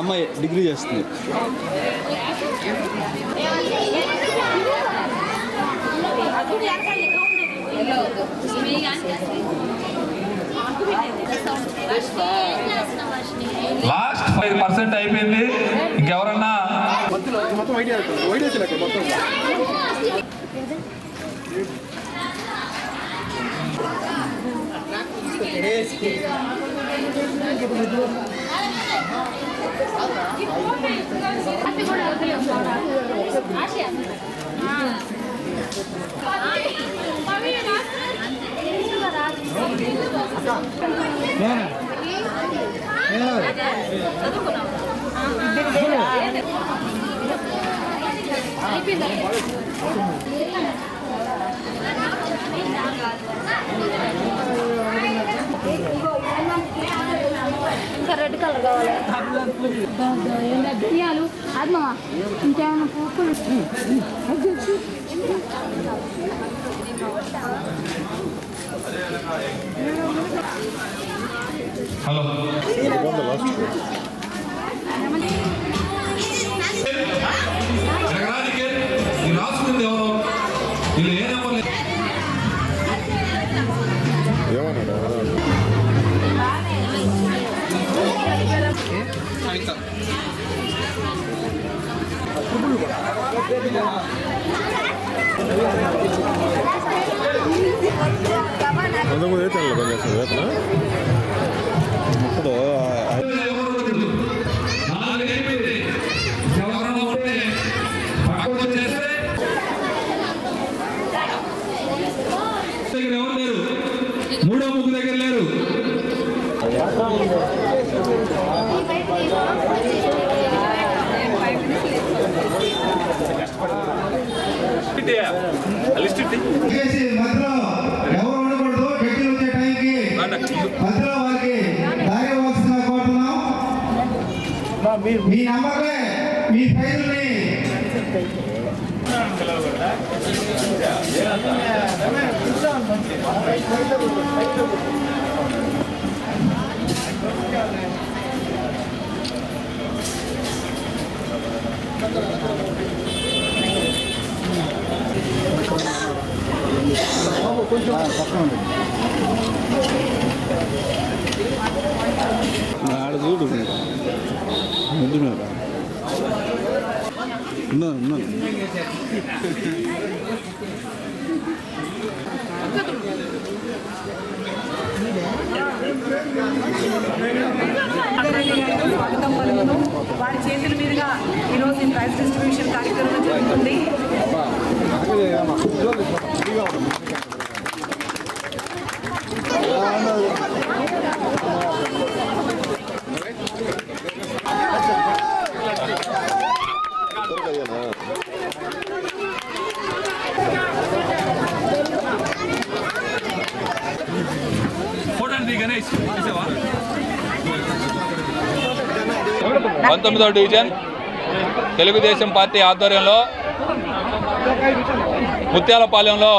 అమ్మాయి డిగ్రీ చేస్తుంది. ఐదు పర్సెంట్ అయిపోయింది. ఇంకెవరన్నా? మొత్తం మొత్తం ఇంకా రెడ్ కలర్ కావాలి. ధనియాలు అది మామ ఇంకేమైనా పూపులు హలో. జగనానికి ఈ రాసుకుంది ఎవరు వీళ్ళు ఏ నెంబర్ లేదు పంతొమ్మిది అయితే పనిచేస్తుంది ఇప్పుడు వచ్చేస్తే మూడో ముగ్గు దగ్గర లేరు. మీ నమ్మకమే మీ సైజుల్ని ఆడ మీద ఉన్నాను ఉన్నాను స్వాగతం పలుకుతూ వారి చేతుల మీదుగా ఈరోజు ఈ ప్రైజ్ డిస్ట్రిబ్యూషన్ కార్యక్రమం జరుగుతుంది. పంతొమ్మిదవ డివిజన్ తెలుగుదేశం పార్టీ ఆధ్వర్యంలో ముత్యాలపాలెంలో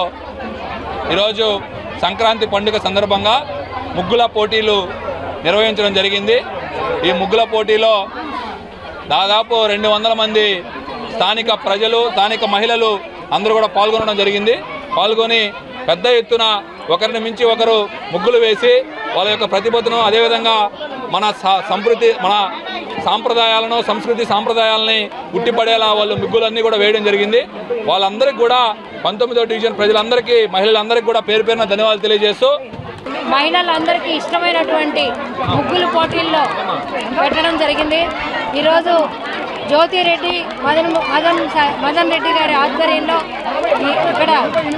ఈరోజు సంక్రాంతి పండుగ సందర్భంగా ముగ్గుల పోటీలు నిర్వహించడం జరిగింది. ఈ ముగ్గుల పోటీలో దాదాపు రెండు వందల మంది స్థానిక ప్రజలు స్థానిక మహిళలు అందరూ కూడా పాల్గొనడం జరిగింది. పాల్గొని పెద్ద ఎత్తున ఒకరిని మించి ఒకరు ముగ్గులు వేసి వాళ్ళ యొక్క ప్రతిభను అదేవిధంగా మన స- సంస్కృతి మన సాంప్రదాయాలను సంస్కృతి సాంప్రదాయాలని ఉట్టిపడేలా వాళ్ళు ముగ్గులన్నీ కూడా వేయడం జరిగింది. వాళ్ళందరికీ కూడా పంతొమ్మిదో డివిజన్ ప్రజలందరికీ మహిళలందరికీ కూడా పేరు పేరున ధన్యవాదాలు తెలియజేస్తూ మహిళలందరికీ ఇష్టమైనటువంటి ముగ్గులు పోటీల్లో పెట్టడం జరిగింది. ఈరోజు జ్యోతిరెడ్డి మదన్ మదన్ మదన్ రెడ్డి గారి ఆధ్వర్యంలో ఇక్కడ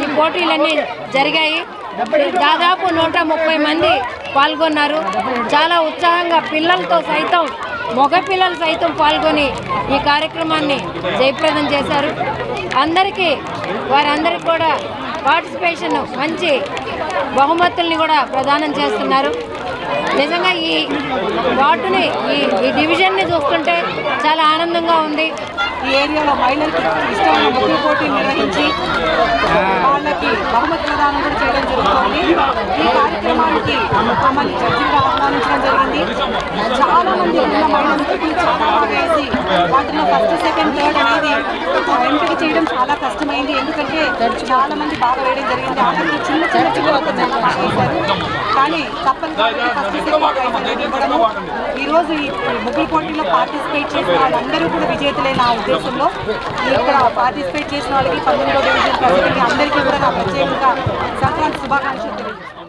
ఈ పోటీలన్నీ జరిగాయి. దాదాపు నూట ముప్పై మంది పాల్గొన్నారు. చాలా ఉత్సాహంగా పిల్లలతో సైతం మగపిల్లలు సైతం పాల్గొని ఈ కార్యక్రమాన్ని జయప్రదం చేశారు. అందరికీ వారందరికీ కూడా పార్టిసిపేషన్ మంచి బహుమతుల్ని కూడా ప్రదానం చేస్తున్నారు. నిజంగా ఈ వార్డుని ఈ ఈ డివిజన్ని చూస్తుంటే చాలా ఆనందంగా ఉంది. ఈ ఏరియాలో మహిళలకి ఇష్టమైన ముగ్గురు పోటీ నిర్వహించి వాళ్ళకి బహుమతి ప్రదానం కూడా చేయడం జరుగుతుంది. ఈ కార్యక్రమానికి మమ్మల్ని జడ్జిగా ఆహ్వానించడం జరిగింది. చాలా మంది ఉన్న మహిళలకి చాలా బాగా వేసి వాటిలో ఫస్ట్ సెకండ్ థర్డ్ అనేది ఎంపిక చేయడం చాలా కష్టమైంది. ఎందుకంటే చాలా మంది బాగా వేయడం జరిగింది. ఆఖరికి చిన్న చిన్న చిన్న ఒక వేశారు. కానీ తప్పని ఫస్ట్ సెకండ్ ప్రైజ్ ఇవ్వడము. ఈరోజు ఈ ముగ్గురు పోటీలో పార్టిసిపేట్ చేసిన వాళ్ళందరూ కూడా విజేతలే నా ఉద్దేశంలో ఇక్కడ పార్టిసిపేట్ చేసిన వాళ్ళకి పంతొమ్మిదో డివిజన్ ప్రజలకి అందరికీ కూడా నా ప్రత్యేకంగా సంక్రాంతి శుభాకాంక్షలు 不是这个意思。